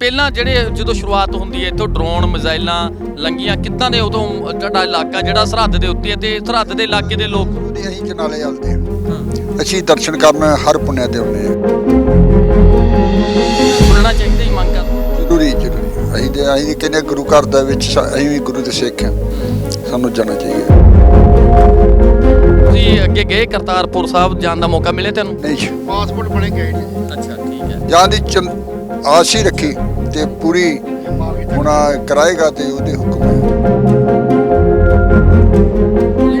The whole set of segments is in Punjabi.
ਪਹਿਲਾਂ ਜਿਹੜੇ ਜਦੋਂ ਸ਼ੁਰੂਆਤ ਹੁੰਦੀ ਹੈ ਇੱਥੋਂ ਡਰੋਨ ਮਿਜ਼ਾਈਲਾਂ ਲੰਗੀਆਂ ਕਿੱਦਾਂ ਦੇ ਉਦੋਂ ਤੁਹਾਡਾ ਇਲਾਕਾ ਜਿਹੜਾ ਸਰਹੱਦ ਦੇ ਉੱਤੇ ਹੈ ਤੇ ਸਰਹੱਦ ਦੇ ਇਲਾਕੇ ਦੇ ਲੋਕ? ਉਹਦੇ ਅਸੀਂ ਜਨਾਲੇ ਚੱਲਦੇ ਹਾਂ। ਅਸੀਂ ਦਰਸ਼ਨ ਕਰਨ ਹਰ ਪੁੰਨਿਆ ਤੇ ਹੁੰਦੇ ਹਾਂ। ਖੁੱਲਣਾ ਚਾਹੀਦਾ ਹੀ ਮੰਗ ਕਰ ਜ਼ਰੂਰੀ ਜ਼ਰੂਰੀ। ਅਸੀਂ ਤੇ ਅਸੀਂ ਕਹਿੰਦੇ ਗੁਰੂ ਘਰ ਦੇ ਵਿੱਚ ਸਾ- ਅਸੀਂ ਵੀ ਗੁਰੂ ਦੇ ਸਿੱਖ ਹਾਂ। ਸਾਨੂੰ ਜਾਣਾ ਚਾਹੀਦਾ। ਤੁਸੀਂ ਅੱਗੇ ਗਏ ਕਰਤਾਰਪੁਰ ਸਾਹਿਬ ਜਾਣ ਦਾ ਮੌਕਾ ਮਿਲੇ ਤੈਨੂੰ? ਨਹੀਂ। ਪਾਸਪੋਰਟ ਬਣੇ ਗਏ ਅੱਛਾ ਠੀਕ ਹੈ। ਜਾਂ ਦੀ ਚੰ- ਆਸ ਹੀ ਰੱਖੀ ਤੇ ਪੂਰੀ ਹੁਣ ਕਰਾਏਗਾ ਤੇ ਉਹਦੇ ਹੁਕਮ ਹੈ।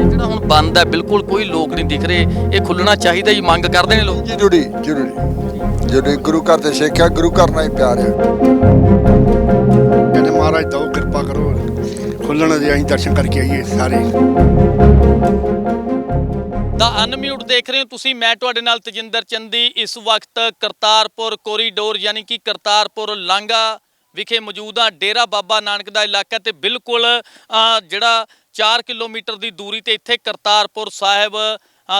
ਜਿਹੜਾ ਹੁਣ ਬੰਦ ਹੈ ਬਿਲਕੁਲ ਕੋਈ ਲੋਕ ਨਹੀਂ ਦਿਖ ਰਹੇ। ਇਹ ਖੁੱਲਣਾ ਚਾਹੀਦਾ ਹੀ ਮੰਗ ਕਰਦੇ ਨੇ ਲੋਕ। ਜ਼ਰੂਰੀ ਜ਼ਰੂਰੀ। ਜਿਹੜੇ ਗੁਰੂ ਘਰ ਦੇ ਸਿੱਖ ਆ ਗੁਰੂ ਘਰ ਨਾਲ ਹੀ ਪਿਆਰ ਹੈ। ਕਹਿੰਦੇ ਮਹਾਰਾਜ ਦੋ ਕਿਰਪਾ ਕਰੋ। ਖੁੱਲਣ ਦੇ ਅਸੀਂ ਦਰਸ਼ਨ ਕਰਕੇ ਆਈਏ ਸਾਰੇ। ਦਾ ਅਨਮਿਊਟ ਦੇਖ ਰਹੇ ਹੋ ਤੁਸੀਂ, ਮੈਂ ਤੁਹਾਡੇ ਨਾਲ ਤਜਿੰਦਰ ਚੰਦੀ, ਇਸ ਵਕਤ ਕਰਤਾਰਪੁਰ ਕੋਰੀਡੋਰ ਯਾਨੀ ਕਿ ਕਰਤਾਰਪੁਰ ਲਾਂਘਾ ਵਿਖੇ ਮੌਜੂਦ ਆ ਡੇਰਾ ਬਾਬਾ ਨਾਨਕ ਦਾ ਇਲਾਕਾ ਤੇ ਬਿਲਕੁਲ ਜਿਹੜਾ 4 ਕਿਲੋਮੀਟਰ ਦੀ ਦੂਰੀ ਤੇ ਇੱਥੇ ਕਰਤਾਰਪੁਰ ਸਾਹਿਬ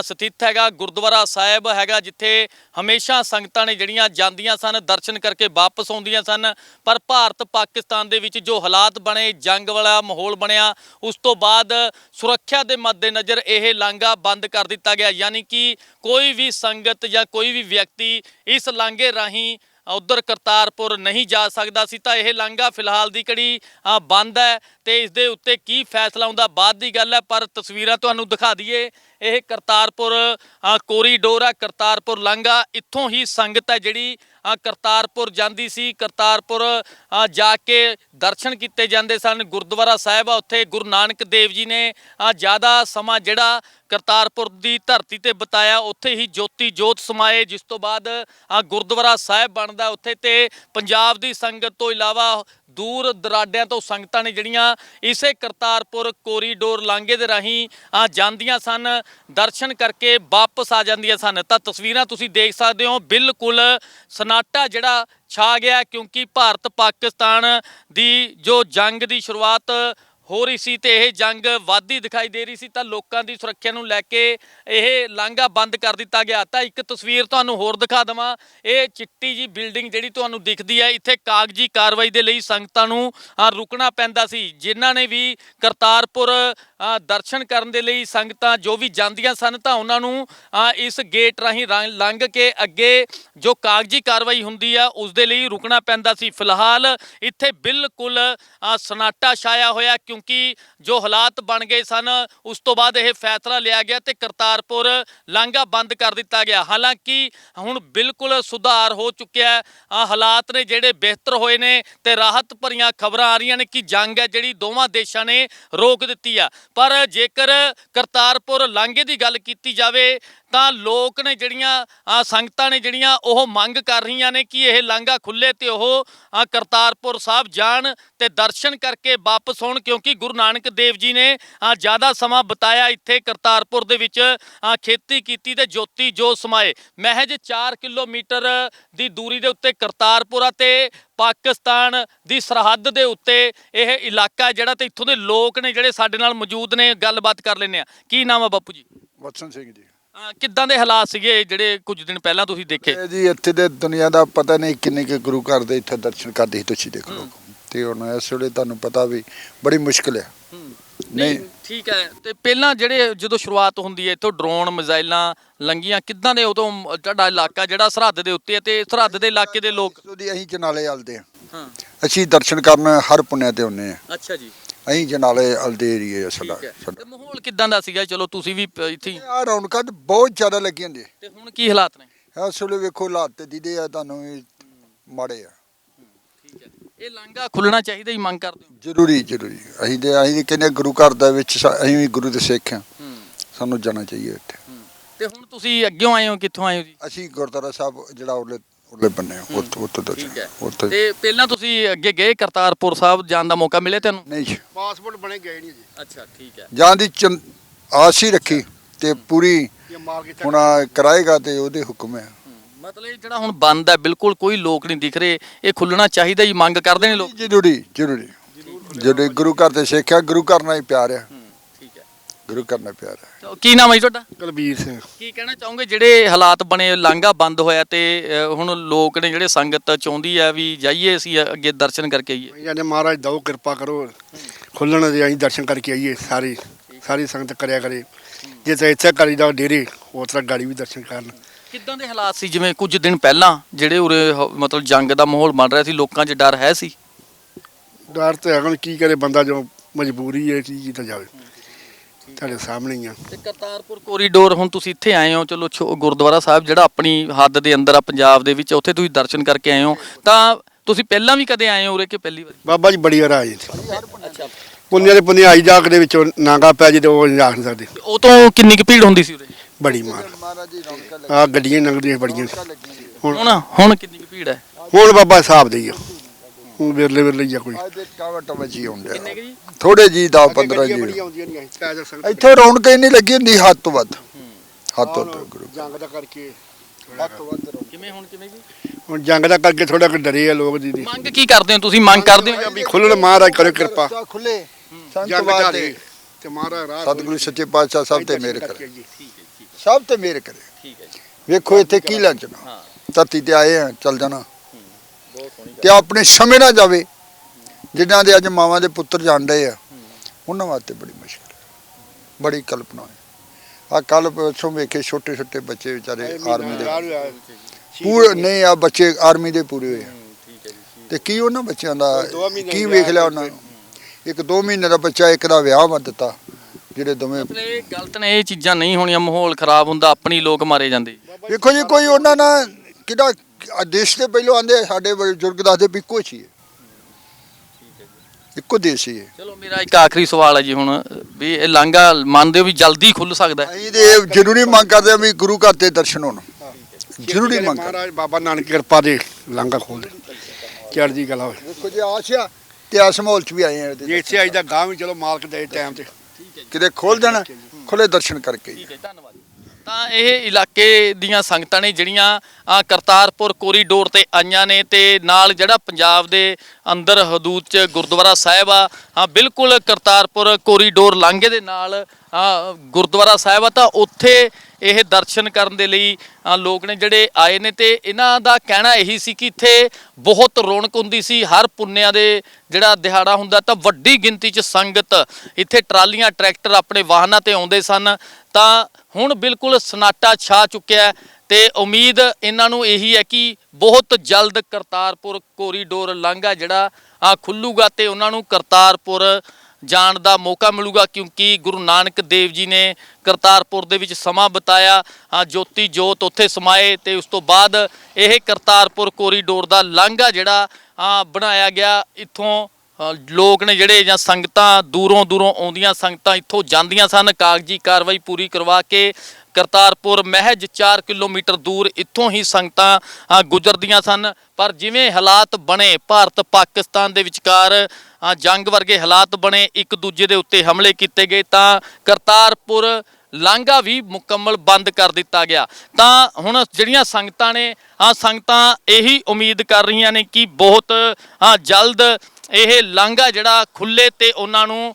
ਸਥਿਤ ਹੈਗਾ, ਗੁਰਦੁਆਰਾ ਸਾਹਿਬ ਹੈਗਾ, ਜਿੱਥੇ ਹਮੇਸ਼ਾ ਸੰਗਤਾਂ ਨੇ ਜਿਹੜੀਆਂ ਜਾਂਦੀਆਂ ਸਨ, ਦਰਸ਼ਨ ਕਰਕੇ ਵਾਪਸ ਆਉਂਦੀਆਂ ਸਨ। ਪਰ ਭਾਰਤ ਪਾਕਿਸਤਾਨ ਦੇ ਵਿੱਚ ਜੋ ਹਾਲਾਤ ਬਣੇ, ਜੰਗ ਵਾਲਾ ਮਾਹੌਲ ਬਣਿਆ, ਉਸ ਤੋਂ ਬਾਅਦ ਸੁਰੱਖਿਆ ਦੇ ਮੱਦੇਨਜ਼ਰ ਇਹ ਲਾਂਘਾ ਬੰਦ ਕਰ ਦਿੱਤਾ ਗਿਆ। ਯਾਨੀ ਕਿ ਕੋਈ ਵੀ ਸੰਗਤ ਜਾਂ ਕੋਈ ਵੀ ਵਿਅਕਤੀ ਇਸ ਲਾਂਘੇ ਰਾਹੀਂ ਉਧਰ ਕਰਤਾਰਪੁਰ ਨਹੀਂ ਜਾ ਸਕਦਾ ਸੀ, ਤਾਂ ਇਹ ਲਾਂਘਾ ਫਿਲਹਾਲ ਦੀ ਕੜੀ ਬੰਦ ਹੈ ਤੇ ਇਸ ਦੇ ਉੱਤੇ ਕੀ ਫੈਸਲਾ ਹੁੰਦਾ ਬਾਅਦ ਦੀ ਗੱਲ ਹੈ, ਪਰ ਤਸਵੀਰਾਂ ਤੁਹਾਨੂੰ ਦਿਖਾ ਦਈਏ। ਇਹ ਕਰਤਾਰਪੁਰ ਕੋਰੀਡੋਰ ਹੈ, ਕਰਤਾਰਪੁਰ ਲਾਂਘਾ। ਇੱਥੋਂ ਹੀ ਸੰਗਤ ਹੈ ਜਿਹੜੀ ਕਰਤਾਰਪੁਰ ਜਾਂਦੀ ਸੀ। ਕਰਤਾਰਪੁਰ ਜਾ ਕੇ ਦਰਸ਼ਨ ਕੀਤੇ ਜਾਂਦੇ ਸਨ। ਗੁਰਦੁਆਰਾ ਸਾਹਿਬ ਆ, ਉੱਥੇ ਗੁਰੂ ਨਾਨਕ ਦੇਵ ਜੀ ਨੇ ਜ਼ਿਆਦਾ ਸਮਾਂ ਜਿਹੜਾ ਕਰਤਾਰਪੁਰ ਦੀ ਧਰਤੀ ਤੇ ਬਿਤਾਇਆ ਉੱਥੇ ਹੀ ਜੋਤੀ ਜੋਤ ਸਮਾਏ, ਜਿਸ ਤੋਂ ਬਾਅਦ ਗੁਰਦੁਆਰਾ ਸਾਹਿਬ ਬਣਦਾ ਉੱਥੇ ਤੇ ਪੰਜਾਬ ਦੀ ਸੰਗਤ ਤੋਂ ਇਲਾਵਾ ਦੂਰ ਦਰਾਡਿਆਂ ਤੋਂ ਸੰਗਤਾਂ ਨੇ ਜਿਹੜੀਆਂ ਇਸੇ ਕਰਤਾਰਪੁਰ ਕੋਰੀਡੋਰ ਲਾਂਘੇ ਦੇ ਰਾਹੀਂ ਜਾਂਦੀਆਂ ਸਨ, ਦਰਸ਼ਨ ਕਰਕੇ ਵਾਪਸ ਆ ਜਾਂਦੀਆਂ ਸਨ। ਤਾਂ ਤਸਵੀਰਾਂ ਤੁਸੀਂ ਦੇਖ ਸਕਦੇ ਹੋ, ਬਿਲਕੁਲ ਸਨਾਟਾ ਜਿਹੜਾ ਛਾ ਗਿਆ, ਕਿਉਂਕਿ ਭਾਰਤ ਪਾਕਿਸਤਾਨ ਦੀ ਜੋ ਜੰਗ ਦੀ ਸ਼ੁਰੂਆਤ ਹੋ ਰਹੀ ਸੀ ਤੇ ਇਹ ਜੰਗ ਵਾਧੀ ਦਿਖਾਈ ਦੇ ਰਹੀ ਸੀ ਤਾਂ ਲੋਕਾਂ ਦੀ ਸੁਰੱਖਿਆ ਨੂੰ ਲੈ ਕੇ ਇਹ ਲਾਂਘਾ ਬੰਦ ਕਰ ਦਿੱਤਾ ਗਿਆ। ਤਾਂ ਇੱਕ ਤਸਵੀਰ ਤੁਹਾਨੂੰ ਹੋਰ ਦਿਖਾ ਦਵਾਂ। ਇਹ ਚਿੱਟੀ ਜੀ ਬਿਲਡਿੰਗ ਜਿਹੜੀ ਤੁਹਾਨੂੰ ਦਿਖਦੀ ਹੈ, ਇੱਥੇ ਕਾਗਜ਼ੀ ਕਾਰਵਾਈ ਦੇ ਲਈ ਸੰਗਤਾਂ ਨੂੰ ਰੁਕਣਾ ਪੈਂਦਾ ਸੀ। ਜਿਨ੍ਹਾਂ ਨੇ ਵੀ ਕਰਤਾਰਪੁਰ ਦਰਸ਼ਨ ਕਰਨ ਦੇ ਲਈ ਸੰਗਤਾਂ ਜੋ ਵੀ ਜਾਂਦੀਆਂ ਸਨ ਤਾਂ ਉਹਨਾਂ ਨੂੰ ਇਸ ਗੇਟ ਰਾਹੀਂ ਰਾਂ- ਲੰਘ ਕੇ ਅੱਗੇ ਜੋ ਕਾਗਜ਼ੀ ਕਾਰਵਾਈ ਹੁੰਦੀ ਆ, ਉਸ ਦੇ ਲਈ ਰੁਕਣਾ ਪੈਂਦਾ ਸੀ। ਫਿਲਹਾਲ ਇੱਥੇ ਬਿਲਕੁਲ ਸਨਾਟਾ ਛਾਇਆ ਹੋਇਆ ਕਿਉਂਕਿ ਜੋ ਹਾਲਾਤ ਬਣ ਗਏ ਸਨ, ਉਸ ਤੋਂ ਬਾਅਦ ਇਹ ਫੈਸਲਾ ਲਿਆ ਗਿਆ ਤੇ ਕਰਤਾਰਪੁਰ ਲਾਂਘਾ ਬੰਦ ਕਰ ਦਿੱਤਾ ਗਿਆ। ਹਾਲਾਂਕਿ ਹੁਣ ਬਿਲਕੁਲ ਸੁਧਾਰ ਹੋ ਚੁੱਕਿਆ ਹਾਲਾਤ ਨੇ ਜਿਹੜੇ ਬਿਹਤਰ ਹੋਏ ਨੇ ਤੇ ਰਾਹਤ ਭਰੀਆਂ ਖਬਰਾਂ ਆ ਰਹੀਆਂ ਨੇ ਕਿ ਜੰਗ ਹੈ ਜਿਹੜੀ ਦੋਵਾਂ ਦੇਸ਼ਾਂ ਨੇ ਰੋਕ ਦਿੱਤੀ ਆ। ਪਰ ਜੇਕਰ ਕਰਤਾਰਪੁਰ ਲਾਂਘੇ ਦੀ ਗੱਲ ਕੀਤੀ ਜਾਵੇ, ਤਾਂ ਲੋਕ ਨੇ ਜਿਹੜੀਆਂ ਸੰਗਤਾਂ ਨੇ ਜਿਹੜੀਆਂ ਉਹ ਮੰਗ ਕਰ ਰਹੀਆਂ ਨੇ ਕਿ ਇਹ ਲਾਂਘਾ ਖੁੱਲੇ ਤੇ ਉਹ ਕਰਤਾਰਪੁਰ ਸਾਹਿਬ ਜਾਣ ਤੇ ਦਰਸ਼ਨ ਕਰਕੇ ਵਾਪਸ ਆਉਣ ਕਿਉਂਕਿ ਗੁਰੂ ਨਾਨਕ ਦੇਵ ਜੀ ਨੇ ਜ਼ਿਆਦਾ ਸਮਾਂ ਬਿਤਾਇਆ ਇੱਥੇ ਕਰਤਾਰਪੁਰ ਦੇ ਵਿੱਚ ਖੇਤੀ ਕੀਤੀ ਤੇ ਜੋਤੀ ਜੋ ਸਮਾਏ। ਮਹਿਜ 4 ਕਿਲੋਮੀਟਰ ਦੀ ਦੂਰੀ ਦੇ ਉੱਤੇ ਕਰਤਾਰਪੁਰ ਆ ਤੇ ਪਾਕਿਸਤਾਨ ਦੀ ਸਰਹੱਦ ਦੇ ਉੱਤੇ ਇਹ ਇਲਾਕਾ ਜਿਹੜਾ ਤੇ ਇੱਥੋਂ ਦੇ ਲੋਕ ਨੇ ਜਿਹੜੇ ਸਾਡੇ ਨਾਲ ਮੌਜੂਦ ਨੇ ਗੱਲਬਾਤ ਕਰ ਲੈਂਦੇ ਆ। ਕੀ ਨਾਮ ਆ ਬਾਪੂ ਜੀ? ਵਤਸਨ ਸਿੰਘ ਜੀ। ਕਿੱਦਾਂ ਦੇ ਹਾਲਾਤ ਸੀਗੇ ਜਿਹੜੇ ਕੁਝ ਦਿਨ ਪਹਿਲਾਂ ਤੁਸੀਂ ਦੇਖੇ? ਜੀ ਇੱਥੇ ਦੇ ਦੁਨੀਆ ਦਾ ਪਤਾ ਨਹੀਂ ਕਿੰਨੇ ਕੁ ਗੁਰੂ ਘਰ ਦੇ ਇੱਥੇ ਦਰਸ਼ਨ ਕਰਦੇ ਸੀ ਤੁਸੀਂ ਦੇਖ। ਲਓ ਤੇ ਹੁਣ ਇਸ ਵੇਲੇ ਤੁਹਾਨੂੰ ਪਤਾ ਵੀ ਬੜੀ ਮੁਸ਼ਕਲ ਹੈ। ਨਹੀਂ। ਠੀਕ ਹੈ। ਤੇ ਪਹਿਲਾਂ ਜਿਹੜੇ ਜਦੋਂ ਸ਼ੁਰੂਆਤ ਹੁੰਦੀ ਹੈ ਇੱਥੋਂ ਡਰੋਨ ਮਿਜ਼ਾਈਲਾਂ ਲੰਗੀਆਂ ਕਿੱਦਾਂ ਦੇ ਉਦੋਂ ਤੁਹਾਡਾ ਇਲਾਕਾ ਜਿਹੜਾ ਸਰਹੱਦ ਦੇ ਉੱਤੇ ਹੈ ਤੇ ਸਰਹੱਦ ਦੇ ਇਲਾਕੇ ਦੇ ਲੋਕ? ਉਹਦੀ ਅਸੀਂ ਜਨਾਲੇ ਚੱਲਦੇ ਹਾਂ। ਹਾਂ। ਅਸੀਂ ਦਰਸ਼ਨ ਕਰਨ ਹਰ ਪੁੰਨਿਆ ਤੇ ਹੁੰਦੇ ਹਾਂ। ਅੱਛਾ ਜੀ। ਅਸੀਂ ਜਨਾਲੇ ਅਲਦੇ ਏਰੀਏ ਆ ਸਾਡਾ ਤੇ ਮਾਹੌਲ ਕਿੱਦਾਂ ਦਾ ਸੀਗਾ? ਚਲੋ ਤੁਸੀਂ ਵੀ ਇੱਥੇ ਆ ਰੌਣਕਾਂ ਬਹੁਤ ਜ਼ਿਆਦਾ ਲੱਗੀਆਂ ਨੇ ਤੇ ਹੁਣ ਕੀ ਹਾਲਾਤ ਨੇ? ਇਸ ਵੇਲੇ ਵੇਖੋ ਹਾਲਾਤ ਤੇ ਦੀਦੇ ਆ ਤੁਹਾਨੂੰ ਮਾੜੇ ਆ। ਇਹ ਲਾਂਘਾ ਖੁੱਲਣਾ ਚਾਹੀਦਾ ਹੀ ਮੰਗ ਕਰਦੇ ਹੋ? ਜ਼ਰੂਰੀ ਜ਼ਰੂਰੀ। ਅਸੀਂ ਤੇ ਅਸੀਂ ਕਹਿੰਦੇ ਗੁਰੂ ਘਰ ਦੇ ਵਿੱਚ ਸਾ- ਅਸੀਂ ਵੀ ਗੁਰੂ ਦੇ ਸਿੱਖ ਹਾਂ। ਸਾਨੂੰ ਜਾਣਾ ਚਾਹੀਏ ਇੱਥੇ। ਤੇ ਹੁਣ ਤੁਸੀਂ ਅੱਗਿਓਂ ਆਏ ਹੋ ਕਿੱਥੋਂ ਆਏ ਹੋ ਜੀ? ਅਸੀਂ ਗੁਰਦੁਆਰਾ ਸਾਹਿਬ ਜਿਹੜਾ ਉਰਲੇ ਉਰਲੇ ਬੰਨੇ ਉੱਥੇ ਉੱਥੇ ਠੀਕ ਦਰਸ਼ਨ ਹੈ। ਉੱਥੇ ਤੇ ਪਹਿਲਾਂ ਤੁਸੀਂ ਅੱਗੇ ਗਏ ਕਰਤਾਰਪੁਰ ਸਾਹਿਬ ਜਾਣ ਦਾ ਮੌਕਾ ਮਿਲੇ ਤੈਨੂੰ ਨਹੀਂ ਜੀ, ਪਾਸਪੋਰਟ ਬਣੇ ਗਏ ਨਹੀਂ ਜੀ। ਅੱਛਾ ਠੀਕ ਹੈ। ਜਾਂ ਦੀ ਚੰ- ਆਸ ਹੀ ਰੱਖੀ ਤੇ ਪੂਰੀ ਇਹ ਮਾਰ ਕੇ ਹੁਣ ਕਰਾਏਗਾ ਤੇ ਉਹਦੇ ਹੁਕਮ ਹੈ। ਮਤਲਬ ਇਹ ਜਿਹੜਾ ਹੁਣ ਬੰਦ ਹੈ ਬਿਲਕੁਲ ਕੋਈ ਲੋਕ ਨਹੀਂ ਦਿਖ ਰਹੇ। ਇਹ ਖੁੱਲਣਾ ਚਾਹੀਦਾ ਹੀ ਮੰਗ ਕਰਦੇ ਨੇ ਲੋਕ। ਜ਼ਰੂਰੀ ਜ਼ਰੂਰੀ। ਜਿਹੜੇ ਗੁਰੂ ਘਰ ਦੇ ਸਿੱਖ ਆ ਗੁਰੂ ਘਰ ਨਾਲ ਹੀ ਪਿਆਰ ਆ। ਠੀਕ ਹੈ। ਗੁਰੂ ਕਰਨਾ ਪਿਆਰਾ ਹੈ ਕੀ ਨਾਮ ਹੈ ਜੀ ਤੁਹਾਡਾ? ਕੁਲਬੀਰ ਸਿੰਘ। ਕੀ ਕਹਿਣਾ ਚਾਹੋਗੇ? ਜਿਹੜੇ ਹਾਲਾਤ ਬਣੇ ਲਾਂਘਾ ਬੰਦ ਹੋਇਆ ਤੇ ਅ, ਹੁਣ ਲੋਕ ਨੇ ਜਿਹੜੇ ਸੰਗਤ ਚਾਹੁੰਦੀ ਆ ਵੀ ਜਾਈਏ ਅਸੀਂ ਅੱਗੇ ਦਰਸ਼ਨ ਕਰਕੇ ਆਈਏ। ਜਾਂਦੇ ਮਹਾਰਾਜ ਦਓ ਕਿਰਪਾ ਕਰੋ। ਖੁੱਲਣ ਦੇ ਅਸੀਂ ਦਰਸ਼ਨ ਕਰਕੇ ਆਈਏ ਸਾਰੀ ਸਾਰੀ ਸੰਗਤ ਕਰਿਆ ਕਰੇ। ਜੇ ਤਾਂ ਇੱਥੇ ਕਰੀਦਾ ਡੇਰੇ ਉਸ ਤਰ੍ਹਾਂ ਗਾੜੀ ਵੀ ਦਰਸ਼ਨ ਕਰਨ। ਕਿੱਦਾਂ ਦੇ ਹਾਲਾਤ ਸੀ? ਜਿਵੇਂ ਕੁਝ ਦਿਨ ਪਹਿਲਾਂ ਜਿਹੜੇ ਉਰੇ ਹ- ਮਤਲਬ ਜੰਗ ਦਾ ਮਾਹੌਲ ਬਣ ਰਿਹਾ ਸੀ ਲੋਕਾਂ 'ਚ ਡਰ ਹੈ ਸੀ? ਡਰ ਤੇ ਹੁਣ ਕੀ ਕਰੇ ਬੰਦਾ ਜੋ ਮਜਬੂਰੀ ਹੈ ਕੀ ਕੀਤਾ ਜਾਵੇ। ਤੁਹਾਡੇ ਸਾਹਮਣੇ ਹੀ ਆ। ਤੇ ਕਰਤਾਰਪੁਰ ਕੋਰੀਡੋਰ ਹੁਣ ਤੁਸੀਂ ਇੱਥੇ ਆਏ ਹੋ ਚਲੋ ਛੋ- ਗੁਰਦੁਆਰਾ ਸਾਹਿਬ ਜਿਹੜਾ ਆਪਣੀ ਹੱਦ ਦੇ ਅੰਦਰ ਆ ਪੰਜਾਬ ਦੇ ਵਿੱਚ ਉੱਥੇ ਤੁਸੀਂ ਦਰਸ਼ਨ ਕਰਕੇ ਆਏ ਹੋ। ਤਾਂ ਤੁਸੀਂ ਪਹਿਲਾਂ ਵੀ ਕਦੇ ਆਏ ਹੋ ਉਰੇ ਕਿ ਪਹਿਲੀ ਵਾਰੀ? ਬਾਬਾ ਜੀ ਬੜੀ ਵਾਰ ਆਏ ਜੀ ਅੱਛਾ। ਪੁੰਨਿਆ ਦੇ ਪੁੰਨਿਆ ਆਈ ਜਾ ਕੇ ਦੇ ਵਿੱਚੋਂ ਨਾਗਾ ਪੈ ਜੇ ਤੇ ਉਹ ਨਹੀਂ ਸਕਦੇ। ਉਹ ਤੋਂ ਕਿੰਨੀ ਕੁ ਭੀੜ ਹੁੰਦੀ ਸੀ ਉਰੇ? ਬੜੀ ਮਾਰ। ਮਹਾਰਾਜ ਜੀ ਰੌਣਕਾਂ ਆ ਗੱਡੀਆਂ ਲੰਘਦੀਆਂ ਬੜੀਆਂ। ਹੁਣ ਹੁਣ ਹੁਣ ਕਿੰਨੀ ਕੁ ਭੀੜ ਹੈ? ਹੁਣ ਬਾਬਾ ਹਿਸਾਬ ਦੇਈ ਆ। ਹੁਣ ਵਿਰਲੇ ਵਿਰਲੇ ਹੀ ਆ ਕੋਈ। ਅੱਜ ਦੇ ਕਾਵਟ ਵਜੀ ਹੁੰਦੇ ਕਿੰਨੇ ਕੁ ਜੀ? ਥੋੜੇ ਜੀ 10 15 ਜੀ ਆਉਂਦੀਆਂ ਨਹੀਂ ਇੱਥੇ ਰੌਣਕ ਹੀ ਨਹੀਂ ਲੱਗੀ ਹੁੰਦੀ ਹੱਦ ਤੋਂ ਵੱਧ। ਹੱਦ ਤੋਂ ਵੱਧ ਜੰਗ ਦਾ ਕਰਕੇ ਹੱਦ ਤੋਂ ਵੱਧ ਰੌਣਕ। ਕਿਵੇਂ ਹੁਣ ਕਿਵੇਂ ਜੀ? ਹੁਣ ਜੰਗ ਦਾ ਕਰਕੇ ਥੋੜਾ ਕੁ ਡਰੇ ਆ ਲੋਕ ਜੀ ਦੀ। ਮੰਗ ਕੀ ਕਰਦੇ ਹੋ ਤੁਸੀਂ? ਮੰਗ ਕਰਦੇ ਹੋ ਵੀ ਖੁੱਲਣ ਮਹਾਰਾਜ ਕਰੇ ਕਿਰਪਾ। ਖੁੱਲੇ। ਜੰਗ ਸੰਤਵਾਦ ਢਾਰੇ ਦੇ ਤੇ ਮਹਾਰਾਜ ਰਾਹ ਸਤਿਗੁਰੂ ਸੱਚੇ ਪਾਤਸ਼ਾਹ ਸਭ ਤੇ ਮਿਹਰ ਕਰਕੇ ਕਰੇ। ਸਭ ਤੇ ਮਿਹਰ ਕਰੇ। ਠੀਕ ਹੈ ਜੀ। ਵੇਖੋ ਇੱਥੇ ਕੀ ਲੰਚਣਾ ਹਾਂ। ਧਰਤੀ ਤੇ ਆਏ ਆ ਚੱਲ ਜਾਣਾ। ਬਹੁਤ ਸੋਹਣੀ ਤੇ ਆਪਣੇ ਸਮੇਂ ਨਾ ਜਾਵੇ। ਜਿਨ੍ਹਾਂ ਦੇ ਅੱਜ ਮਾਵਾਂ ਦੇ ਪੁੱਤਰ ਜਾਂਦੇ ਆ ਉਹਨਾਂ ਵਾਸਤੇ ਬੜੀ ਮੁਸ਼ਕਲ ਬੜੀ ਕਲਪਨਾ ਹੈ। ਆ ਕੱਲ ਪਰਸੋਂ ਵੇਖੇ ਛੋਟੇ ਛੋਟੇ ਬੱਚੇ ਵਿਚਾਰੇ ਆਰਮੀ ਦੇ। ਪੂਰੇ ਨਹੀਂ ਆ ਬੱਚੇ ਆਰਮੀ ਦੇ ਪੂਰੇ ਹੋਏ ਆ। ਠੀਕ ਹੈ ਜੀ ਤੇ ਕੀ ਉਹਨਾਂ ਬੱਚਿਆਂ ਦਾ ਕੀ ਵੇਖ ਲਿਆ ਉਹਨਾਂ ਨੂੰ? ਇੱਕ 2 ਮਹੀਨੇ ਦਾ ਬੱਚਾ ਇੱਕ ਦਾ ਵਿਆਹ ਵਾ ਦਿੱਤਾ। ਜਿਹੜੇ ਦੋਵੇਂ? ਇਹ ਗਲਤ ਨੇ ਇਹ ਚੀਜ਼ਾਂ ਨਹੀਂ ਹੋਣੀਆਂ ਮਾਹੌਲ ਖਰਾਬ ਹੁੰਦਾ ਆਪਣੀ ਲੋਕ ਮਾਰੇ ਜਾਂਦੇ। ਵੇਖੋ ਜੀ ਕੋਈ ਉਹਨਾਂ ਨਾਲ ਕਿਹੜਾ ਦੇਸ਼ ਦੇ ਪਹਿਲੋਂ ਆਂਦੇ ਸਾਡੇ ਬਜ਼ੁਰਗ ਦੱਸਦੇ ਵੀ ਇੱਕੋ ਹੀ ਹੈ। ਇੱਕੋ ਦੇਸ਼ ਹੀ ਹੈ। ਚਲੋ ਮੇਰਾ ਇੱਕ ਆਖਰੀ ਸਵਾਲ ਹੈ ਜੀ ਹੁਣ ਵੀ ਇਹ ਲਾਂਘਾ ਮੰਨਦੇ ਹੋ ਵੀ ਜਲਦੀ ਖੁੱਲ ਸਕਦਾ ਹੈ? ਅਸੀਂ ਤੇ ਇਹ ਜ਼ਰੂਰੀ ਮੰਗ ਕਰਦੇ ਆ ਵੀ ਗੁਰੂ ਘਰ ਤੇ ਦਰਸ਼ਨ ਹੋਣ। ਜ਼ਰੂਰੀ ਮੰਗ ਮਹਾਰਾਜ ਬਾਬਾ ਨਾਨਕ ਕਿਰਪਾ ਦੇ ਲਾਂਗਾ ਖੋਲ ਦੇ। ਚੜ੍ਹਦੀ ਕਲਾ ਹੋਵੇ ਵੇਖੋ ਜੀ ਆਸ਼ਾ ਤੇ ਇਸ ਮਾਹੌਲ ਚ ਵੀ ਆਏ ਆ। ਜੇ ਇੱਥੇ ਆਈ ਦਾ ਗਾਂ ਵੀ ਚਲੋ ਮਾਲਕ ਦੇ ਟਾਈਮ ਤੇ ਕਿਤੇ ਖੋਲ ਦੇਣ ਖੁੱਲੇ ਦਰਸ਼ਨ ਕਰਕੇ ਹੀ। ਠੀਕ ਹੈ ਧੰਨਵਾਦ ਤਾਂ ਇਹ ਇਲਾਕੇ ਦੀਆਂ ਸੰਗਤਾਂ ਨੇ ਜਿਹੜੀਆਂ ਕਰਤਾਰਪੁਰ ਕੋਰੀਡੋਰ ਤੇ ਆਈਆਂ ਨੇ ਤੇ ਨਾਲ ਜਿਹੜਾ ਪੰਜਾਬ ਦੇ ਅੰਦਰ ਹਦੂਦ ਚ ਗੁਰਦੁਆਰਾ ਸਾਹਿਬ ਆ, ਹਾਂ, ਬਿਲਕੁਲ ਕਰਤਾਰਪੁਰ ਕੋਰੀਡੋਰ ਲਾਂਘੇ ਦੇ ਨਾਲ ਗੁਰਦੁਆਰਾ ਸਾਹਿਬ ਆ, ਤਾਂ ਉੱਥੇ ਇਹ ਦਰਸ਼ਨ ਕਰਨ ਦੇ ਲਈ ਲੋਕ ਨੇ ਜਿਹੜੇ ਆਏ ਨੇ ਤੇ ਇਹਨਾਂ ਦਾ ਕਹਿਣਾ ਇਹੀ ਸੀ ਕਿ ਇੱਥੇ ਬਹੁਤ ਰੌਣਕ ਹੁੰਦੀ ਸੀ, ਹਰ ਪੁੰਨਿਆਂ ਦੇ ਜਿਹੜਾ ਦਿਹਾੜਾ ਹੁੰਦਾ ਤਾਂ ਵੱਡੀ ਗਿਣਤੀ 'ਚ ਸੰਗਤ ਇੱਥੇ ਟਰਾਲੀਆਂ, ਟਰੈਕਟਰ ਆਪਣੇ ਵਾਹਨਾਂ ਤੇ ਆਉਂਦੇ ਸਨ, ਤਾਂ ਹੁਣ ਬਿਲਕੁਲ ਸਨਾਟਾ ਛਾ ਚੁੱਕਿਆ ਹੈ ਤੇ ਉਮੀਦ ਇਹਨਾਂ ਨੂੰ ਇਹੀ ਹੈ ਕਿ ਬਹੁਤ ਜਲਦ ਕਰਤਾਰਪੁਰ ਕੋਰੀਡੋਰ ਲਾਂਘਾ ਜਿਹੜਾ ਆ ਖੁੱਲੂਗਾ ਤੇ ਉਹਨਾਂ ਨੂੰ ਕਰਤਾਰਪੁਰ ਜਾਣ ਦਾ ਮੌਕਾ ਮਿਲੂਗਾ ਕਿਉਂਕਿ ਗੁਰੂ ਨਾਨਕ ਦੇਵ ਜੀ ਨੇ ਕਰਤਾਰਪੁਰ ਦੇ ਵਿੱਚ ਸਮਾਂ ਬਿਤਾਇਆ ਜੋਤੀ ਜੋਤ ਉੱਥੇ ਸਮਾਏ ਤੇ ਉਸ ਤੋਂ ਬਾਅਦ ਇਹ ਕਰਤਾਰਪੁਰ ਕੋਰੀਡੋਰ ਦਾ ਲਾਂਘਾ ਜਿਹੜਾ ਬਣਾਇਆ ਗਿਆ। ਇੱਥੋਂ ਲੋਕ ਨੇ ਜਿਹੜੇ ਜਾਂ ਸੰਗਤਾਂ ਦੂਰੋਂ ਦੂਰੋਂ ਆਉਂਦੀਆਂ ਸੰਗਤਾਂ ਇੱਥੋਂ ਜਾਂਦੀਆਂ ਸਨ, ਕਾਗਜ਼ੀ ਕਾਰਵਾਈ ਪੂਰੀ ਕਰਵਾ ਕੇ ਕਰਤਾਰਪੁਰ ਮਹਿਜ 4 ਕਿਲੋਮੀਟਰ ਦੂਰ ਇੱਥੋਂ ਹੀ ਸੰਗਤਾਂ ਗੁਜ਼ਰਦੀਆਂ ਸਨ। ਪਰ ਜਿਵੇਂ ਹਾਲਾਤ ਬਣੇ, ਭਾਰਤ ਪਾਕਿਸਤਾਨ ਦੇ ਵਿਚਕਾਰ ਜੰਗ ਵਰਗੇ ਹਾਲਾਤ ਬਣੇ, ਇੱਕ ਦੂਜੇ ਦੇ ਉੱਤੇ ਹਮਲੇ ਕੀਤੇ ਗਏ, ਤਾਂ ਕਰਤਾਰਪੁਰ ਲਾਂਘਾ ਵੀ ਮੁਕੰਮਲ ਬੰਦ ਕਰ ਦਿੱਤਾ ਗਿਆ। ਤਾਂ ਹੁਣ ਜਿਹੜੀਆਂ ਸੰਗਤਾਂ ਨੇ ਆ ਸੰਗਤਾਂ ਇਹੀ ਉਮੀਦ ਕਰ ਰਹੀਆਂ ਨੇ ਕਿ ਬਹੁਤ ਜਲਦ ਇਹ ਲਾਂਘਾ ਜਿਹੜਾ ਖੁੱਲੇ ਤੇ ਉਹਨਾਂ ਨੂੰ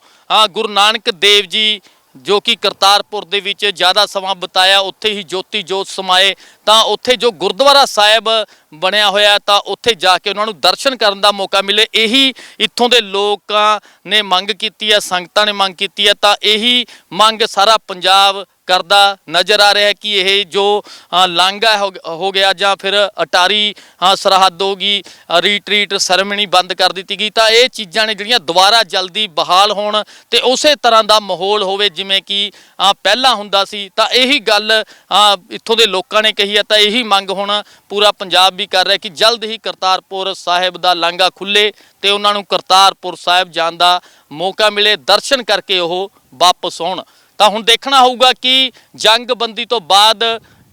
ਗੁਰੂ ਨਾਨਕ ਦੇਵ ਜੀ ਜੋ ਕਿ ਕਰਤਾਰਪੁਰ ਦੇ ਵਿੱਚ ਜ਼ਿਆਦਾ ਸਮਾਂ ਬਿਤਾਇਆ, ਉੱਥੇ ਹੀ ਜੋਤੀ ਜੋਤ ਸਮਾਏ। ਤਾਂ ਉੱਥੇ ਜੋ ਗੁਰਦੁਆਰਾ ਸਾਹਿਬ ਬਣਿਆ ਹੋਇਆ, ਤਾਂ ਉੱਥੇ ਜਾ ਕੇ ਉਹਨਾਂ ਨੂੰ ਦਰਸ਼ਨ ਕਰਨ ਦਾ ਮੌਕਾ ਮਿਲੇ। ਇਹੀ ਇੱਥੋਂ ਦੇ ਲੋਕਾਂ ਨੇ ਮੰਗ ਕੀਤੀ ਹੈ, ਸੰਗਤਾਂ ਨੇ ਮੰਗ ਕੀਤੀ ਹੈ। ਤਾਂ ਇਹੀ ਮੰਗ ਸਾਰਾ ਪੰਜਾਬ ਕਰਦਾ ਨਜ਼ਰ ਆ ਰਿਹਾ ਹੈ ਕਿ ਇਹ ਜੋ ਅ, ਲਾਂਘਾ ਹੋ ਗ- ਹੋ ਗਿਆ ਜਾਂ ਫਿਰ ਅਟਾਰੀ ਸਰਹੱਦ ਹੋ ਗਈ ਰੀਟਰੀਟ ਸੈਰੇਮਨੀ ਬੰਦ ਕਰ ਦਿੱਤੀ ਗਈ ਤਾਂ ਇਹ ਚੀਜ਼ਾਂ ਨੇ ਜਿਹੜੀਆਂ ਦੁਬਾਰਾ ਜਲਦੀ ਬਹਾਲ ਹੋਣ ਤੇ ਉਸੇ ਤਰ੍ਹਾਂ ਦਾ ਮਾਹੌਲ ਹੋਵੇ ਜਿਵੇਂ ਕਿ ਪਹਿਲਾਂ ਹੁੰਦਾ ਸੀ ਤਾਂ ਇਹੀ ਗੱਲ ਇੱਥੋਂ ਦੇ ਲੋਕਾਂ ਨੇ ਕਹੀ ਹੈ ਤਾਂ ਇਹੀ ਮੰਗ ਹੁਣ ਪੂਰਾ ਪੰਜਾਬ ਵੀ ਕਰ ਰਿਹਾ ਕਿ ਜਲਦ ਹੀ ਕਰਤਾਰਪੁਰ ਸਾਹਿਬ ਦਾ ਲਾਂਘਾ ਖੁੱਲੇ ਤੇ ਉਹਨਾਂ ਨੂੰ ਕਰਤਾਰਪੁਰ ਸਾਹਿਬ ਜਾਣ ਦਾ ਮੌਕਾ ਮਿਲੇ ਦਰਸ਼ਨ ਕਰਕੇ ਉਹ ਵਾਪਸ ਆਉਣ। ਤਾਂ ਹੁਣ ਦੇਖਣਾ ਹੋਊਗਾ ਕਿ ਜੰਗਬੰਦੀ ਤੋਂ ਬਾਅਦ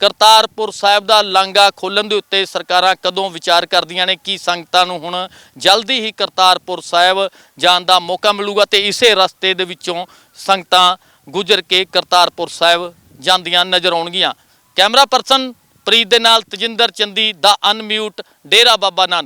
ਕਰਤਾਰਪੁਰ ਸਾਹਿਬ ਦਾ ਲਾਂਘਾ ਖੋਲਣ ਦੇ ਉੱਤੇ ਸਰਕਾਰਾਂ ਕਦੋਂ ਵਿਚਾਰ ਕਰਦੀਆਂ ਨੇ, ਕਿ ਸੰਗਤਾਂ ਨੂੰ ਹੁਣ ਜਲਦੀ ਹੀ ਕਰਤਾਰਪੁਰ ਸਾਹਿਬ ਜਾਣ ਦਾ ਮੌਕਾ ਮਿਲੂਗਾ ਤੇ ਇਸੇ ਰਸਤੇ ਦੇ ਵਿੱਚੋਂ ਸੰਗਤਾਂ ਗੁਜ਼ਰ ਕੇ ਕਰਤਾਰਪੁਰ ਸਾਹਿਬ ਜਾਂਦੀਆਂ ਨਜ਼ਰ ਆਉਣਗੀਆਂ। ਕੈਮਰਾ ਪਰਸਨ ਪ੍ਰੀਤ ਦੇ ਨਾਲ ਤਜਿੰਦਰ ਚੰਦੀ, ਦਾ ਅਨਮਿਊਟ, ਡੇਰਾ ਬਾਬਾ ਨਾਨਕ।